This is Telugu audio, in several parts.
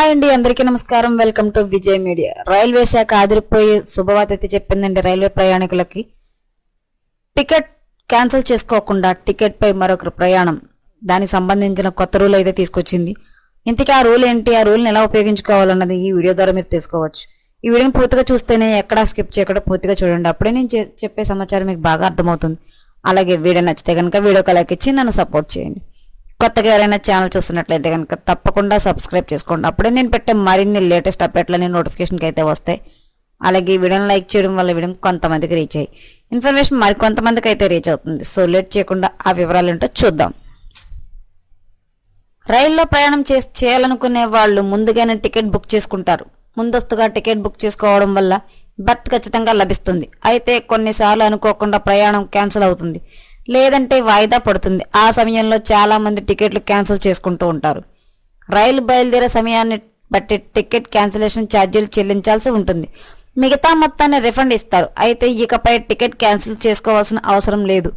హాయ్ అండి అందరికీ నమస్కారం. Welcome to Vijay media. Railway శాఖ ఆదిరిపోయి శుభవార్త అయితే చెప్పిందండి రైల్వే ప్రయాణికులకి. టికెట్ క్యాన్సిల్ చేసుకోకుండా టికెట్ పై మరొకరు ప్రయాణం. దానికి సంబంధించిన కొత్త రూల్ అయితే తీసుకొచ్చింది. ఇంతకీ ఆ రూల్ ఏంటి? ఆ రూల్ని ఎలా ఉపయోగించుకోవాలన్నది ఈ వీడియో ద్వారా మీరు తెలుసుకోవచ్చు. ఈ వీడియోని పూర్తిగా చూస్తేనే ఎక్కడా స్కిప్ చేయకుండా పూర్తిగా చూడండి. అప్పుడే నేను చె- చెప్పే సమాచారం మీకు బాగా అర్థమవుతుంది. అలాగే వీడియో నచ్చితే కనుక వీడియో లైక్ ఇచ్చి నన్ను సపోర్ట్ చేయండి. కొత్తగా ఎవరైనా ఛానల్ చూస్తున్నట్లయితే కనుక తప్పకుండా సబ్స్క్రైబ్ చేసుకోండి. అప్పుడే నేను పెట్టే మరిన్ని లేటెస్ట్ అప్డేట్లని నోటిఫికేషన్కి అయితే వస్తాయి. అలాగే వీడియోని లైక్ చేయడం వల్ల వీడియో కొంతమందికి రీచ్ అయ్యి ఇన్ఫర్మేషన్ మరి కొంతమందికి అయితే రీచ్ అవుతుంది. సో లేట్ చేయకుండా ఆ వివరాలు ఏంటో చూద్దాం. రైల్లో ప్రయాణం చేసి చేయాలనుకునే వాళ్ళు ముందుగానే టికెట్ బుక్ చేసుకుంటారు. ముందస్తుగా టికెట్ బుక్ చేసుకోవడం వల్ల బర్త్ ఖచ్చితంగా లభిస్తుంది. అయితే కొన్నిసార్లు అనుకోకుండా ప్రయాణం క్యాన్సిల్ అవుతుంది. లేదంటే వాయిదా పడుతుంది. ఆ సమయంలో చాలామంది టికెట్లు క్యాన్సిల్ చేసుకుంటూ ఉంటారు. రైలు బయలుదేరే సమయాన్ని బట్టి టికెట్ క్యాన్సిలేషన్ ఛార్జీలు చెల్లించాల్సి ఉంటుంది. మిగతా మొత్తాన్ని రిఫండ్ ఇస్తారు. అయితే ఇకపై టికెట్ క్యాన్సిల్ చేసుకోవాల్సిన అవసరం లేదు.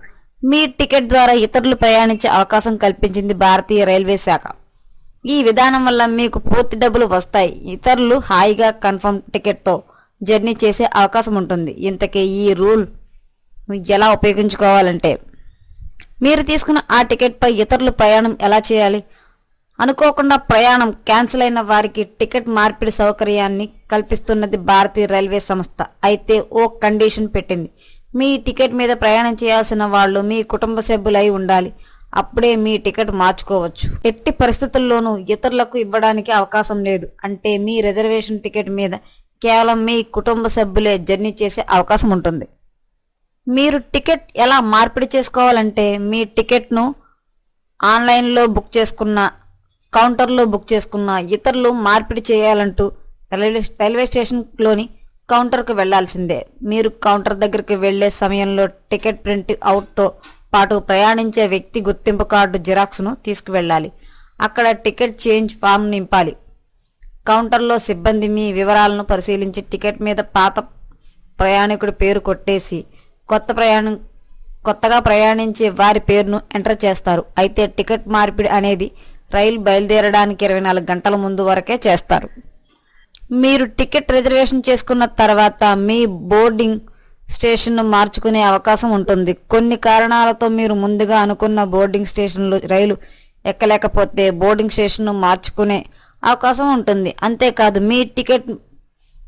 మీ టికెట్ ద్వారా ఇతరులు ప్రయాణించే అవకాశం కల్పించింది భారతీయ రైల్వే శాఖ. ఈ విధానం వల్ల మీకు పూర్తి డబ్బులు వస్తాయి. ఇతరులు హాయిగా కన్ఫర్మ్ టికెట్తో జర్నీ చేసే అవకాశం ఉంటుంది. ఇంతకీ ఈ రూల్ ఎలా ఉపయోగించుకోవాలంటే మీరు తీసుకున్న ఆ టికెట్పై ఇతరులు ప్రయాణం ఎలా చేయాలి? అనుకోకుండా ప్రయాణం క్యాన్సిల్ అయిన వారికి టికెట్ మార్పిడి సౌకర్యాన్ని కల్పిస్తున్నది భారతీయ రైల్వే సంస్థ. అయితే ఓ కండిషన్ పెట్టింది. మీ టికెట్ మీద ప్రయాణం చేయాల్సిన వాళ్ళు మీ కుటుంబ సభ్యులై ఉండాలి. అప్పుడే మీ టికెట్ మార్చుకోవచ్చు. ఎట్టి పరిస్థితుల్లోనూ ఇతరులకు ఇవ్వడానికి అవకాశం లేదు. అంటే మీ రిజర్వేషన్ టికెట్ మీద కేవలం మీ కుటుంబ సభ్యులే జర్నీ చేసే అవకాశం ఉంటుంది. మీరు టికెట్ ఎలా మార్పిడి చేసుకోవాలంటే మీ టికెట్ను ఆన్లైన్లో బుక్ చేసుకున్న కౌంటర్లో బుక్ చేసుకున్న ఇతరులు మార్పిడి చేయాలంటూ రైల్వే రైల్వే స్టేషన్లోని కౌంటర్కు వెళ్ళాల్సిందే. మీరు కౌంటర్ దగ్గరికి వెళ్ళే సమయంలో టికెట్ ప్రింట్ అవుట్తో పాటు ప్రయాణించే వ్యక్తి గుర్తింపు కార్డు జిరాక్స్ను తీసుకువెళ్ళాలి. అక్కడ టికెట్ చేంజ్ ఫామ్ నింపాలి. కౌంటర్లో సిబ్బంది మీ వివరాలను పరిశీలించి టికెట్ మీద పాత ప్రయాణికుడి పేరు కొట్టేసి కొత్త ప్రయాణం కొత్తగా ప్రయాణించే వారి పేరును ఎంటర్ చేస్తారు. అయితే టికెట్ మార్పిడి అనేది రైలు బయలుదేరడానికి ఇరవై నాలుగు గంటల ముందు వరకే చేస్తారు. మీరు టికెట్ రిజర్వేషన్ చేసుకున్న తర్వాత మీ బోర్డింగ్ స్టేషన్ను మార్చుకునే అవకాశం ఉంటుంది. కొన్ని కారణాలతో మీరు ముందుగా అనుకున్న బోర్డింగ్ స్టేషన్లో రైలు ఎక్కలేకపోతే బోర్డింగ్ స్టేషన్ను మార్చుకునే అవకాశం ఉంటుంది. అంతేకాదు మీ టికెట్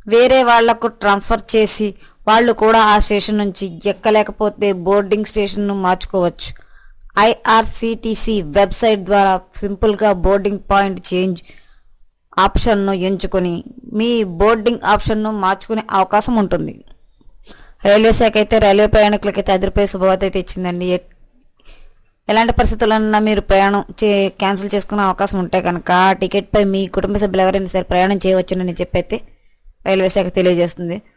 వేరే వాళ్ళకు ట్రాన్స్ఫర్ చేసి వాళ్ళు కూడా ఆ స్టేషన్ నుంచి ఎక్కలేకపోతే బోర్డింగ్ స్టేషన్ను మార్చుకోవచ్చు. ఐఆర్సిటిసి వెబ్సైట్ ద్వారా సింపుల్గా బోర్డింగ్ పాయింట్ చేంజ్ ఆప్షన్ను ఎంచుకొని మీ బోర్డింగ్ ఆప్షన్ను మార్చుకునే అవకాశం ఉంటుంది. రైల్వే శాఖ అయితే రైల్వే ప్రయాణికులకైతే అదిరిపోయే శుభవార్త అయితే ఇచ్చిందండి. ఎలాంటి పరిస్థితులన్నా మీరు ప్రయాణం చే క్యాన్సిల్ చేసుకునే అవకాశం ఉంటే కనుక ఆ టికెట్పై మీ కుటుంబ సభ్యులు ఎవరైనా సరే ప్రయాణం చేయవచ్చునని చెప్పైతే రైల్వే శాఖ తెలియజేస్తుంది.